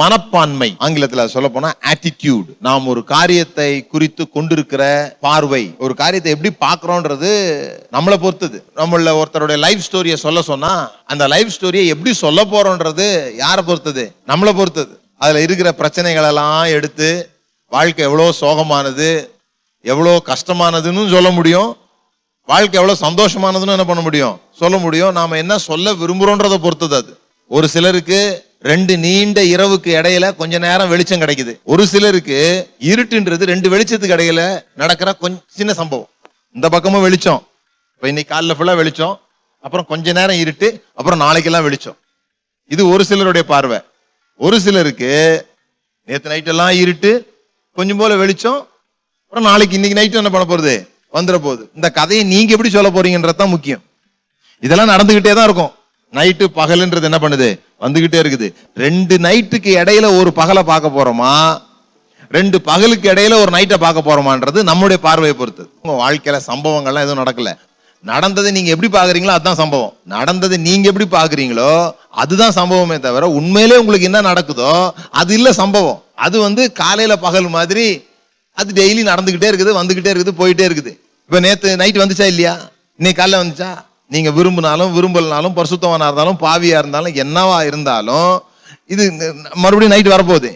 மனப்பான்மை. ஆங்கிலத்துல சொல்ல போனா ஆட்டிடியூட் நாம் ஒரு காரியத்தை குறித்து கொண்டிருக்கிற பார்வை. ஒரு காரியத்தை எப்படி பார்க்குறோன்றது நம்மளை பொறுத்தது. நம்மள ஒருத்தருடைய லைஃப் ஸ்டோரியை சொல்ல சொன்னா அந்த லைஃப் ஸ்டோரியை எப்படி சொல்ல போறோன்றது யாரை பொறுத்தது? நம்மளை பொறுத்தது. அதுல இருக்கிற பிரச்சனைகள் எல்லாம் எடுத்து வாழ்க்கை எவ்வளோ சோகமானது எவ்வளோ கஷ்டமானதுன்னு சொல்ல முடியும். வாழ்க்கை எவ்வளோ சந்தோஷமானதுன்னு என்ன பண்ண முடியும்? சொல்ல முடியும். நாம என்ன சொல்ல விரும்புறோன்றதை பொறுத்தது அது. ஒரு சிலருக்கு ரெண்டு நீண்ட இரவுக்கு இடையில கொஞ்ச நேரம் வெளிச்சம் கிடைக்குது. ஒரு சிலருக்கு இருட்டுன்றது ரெண்டு வெளிச்சத்துக்கு இடையில நடக்கிற கொஞ்சம் சின்ன சம்பவம். இந்த பக்கமும் வெளிச்சம். இப்போ இன்னைக்கு காலில் ஃபுல்லாக வெளிச்சம். அப்புறம் கொஞ்ச நேரம் இருட்டு அப்புறம் நாளைக்கெல்லாம் வெளிச்சம். இது ஒரு சிலருடைய பார்வை. ஒரு சிலருக்கு நேற்று நைட்டெல்லாம் இருட்டு கொஞ்சம் போல வெளிச்சம். அப்புறம் நாளைக்கு இன்னைக்கு நைட்டு என்ன பண்ண போறது? வந்துட போகுது இந்த கதையை நீங்க எப்படி சொல்ல போறீங்கன்றது தான் முக்கியம். இதெல்லாம் நடந்துகிட்டே தான் இருக்கும். நைட்டு பகலுன்றது என்ன பண்ணுது? வந்துகிட்டே இருக்குது. ரெண்டு நைட்டுக்கு இடையில ஒரு பகலை பார்க்க போறோமா? ரெண்டு பகலுக்கு இடையில ஒரு நைட்டை பார்க்க போறோமான்றது நம்முடைய பார்வையை பொறுத்து உங்க வாழ்க்கையில சம்பவங்கள்லாம் எதுவும் நடக்கல. நடந்ததை நீங்க எப்படி பாக்குறீங்களோ அதுதான் சம்பவம். நடந்ததை நீங்க எப்படி பாக்குறீங்களோ அதுதான் சம்பவமே தவிர உண்மையிலே உங்களுக்கு என்ன நடக்குதோ அது இல்ல சம்பவம். அது வந்து காலையில பகல் மாதிரி அது டெய்லி நடந்துகிட்டே இருக்குது வந்துகிட்டே இருக்குது போயிட்டே இருக்குது. இப்ப நேத்து நைட் வந்துச்சா இல்லையா? இன்னைக்கு காலைல வந்துச்சா? நீங்க விரும்பினாலும் விரும்பலனாலும் பரிசுத்தவனா இருந்தாலும் பாவியா இருந்தாலும் என்னவா இருந்தாலும் இது மறுபடியும் நைட் வரப்போகுது.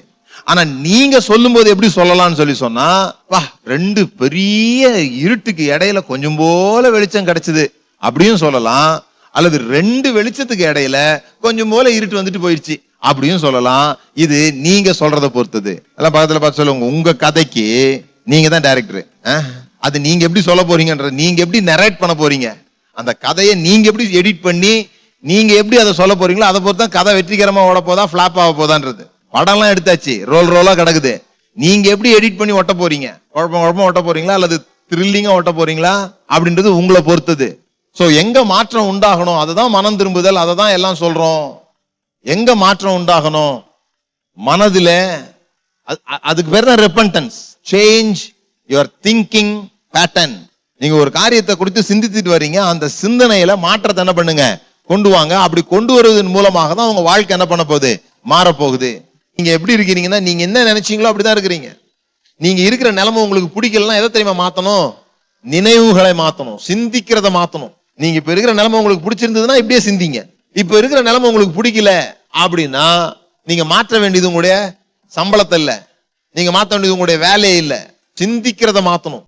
ஆனா நீங்க சொல்லும்போது எப்படி சொல்லலாம்னு சொல்லி சொன்னா வா ரெண்டு பெரிய இருட்டுக்கு இடையில கொஞ்சம் போல வெளிச்சம் கிடைச்சது அப்படியும் சொல்லலாம். அல்லது ரெண்டு வெளிச்சத்துக்கு இடையில கொஞ்சம் போல இருட்டு வந்துட்டு போயிடுச்சு அப்படியும் சொல்லலாம். இது நீங்க சொல்றத பொறுத்தது. எல்லாம் பக்கத்துல பார்த்து சொல்லுங்க. உங்க கதைக்கு நீங்க தான் டைரக்டர் அது நீங்க எப்படி சொல்ல போறீங்கன்ற நீங்க எப்படி நரேட் பண்ண போறீங்க? அந்த கதையை நீங்க எப்படி எடிட் பண்ணி நீங்க எப்படி அதை சொல்ல போறீங்களோ அதை பொறுத்து தான் கதை வெற்றிகரமா ஓட போதா ஃபிளாப் ஆக போதான்றது. படம்லாம் எடுத்தாச்சு. ரோல் ரோலா கிடக்குது. நீங்க எப்படி எடிட் பண்ணி ஒட்ட போறீங்க? குழப்பம் குழப்பம் ஒட்ட போறீங்களா? அல்லது த்ரில்லிங்கா ஒட்ட போறீங்களா? அப்படின்றது உங்களை பொறுத்தது. ஸோ எங்க மாற்றம் உண்டாகணும்? அதுதான் மனம் திரும்புதல். அதை தான் எல்லாம் சொல்றோம். எங்க மாற்றம் உண்டாகணும்? மனதில் அது- அதுக்கு பேர் தான் repentance change your thinking pattern நீங்க ஒரு காரியத்தை குறித்து சிந்தித்துட்டு வர்றீங்க அந்த சிந்தனையில மாற்றத்தை என்ன பண்ணுங்க? கொண்டு வாங்க. அப்படி கொண்டு வருவதன் மூலமாக தான் உங்க வாழ்க்கை என்ன பண்ண போகுது? மாறப்போகுது. நீங்க எப்படி இருக்கிறீங்கன்னா நீங்க என்ன நினைச்சீங்களோ அப்படிதான் இருக்கிறீங்க. நீங்க இருக்கிற நிலைமை உங்களுக்கு பிடிக்கலன்னா எதை தெரியுமா மாத்தணும்? நினைவுகளை மாத்தணும். சிந்திக்கிறத மாத்தணும். நீங்க இப்ப இருக்கிற நிலைமை உங்களுக்கு பிடிச்சிருந்ததுன்னா இப்படியே சிந்திங்க. இப்ப இருக்கிற நிலைமை உங்களுக்கு பிடிக்கல அப்படின்னா நீங்க மாற்ற வேண்டியது உங்களுடைய சம்பளத்தை இல்லை. நீங்க மாற்ற வேண்டியது உங்களுடைய வேலையே இல்லை. சிந்திக்கிறத மாத்தணும்.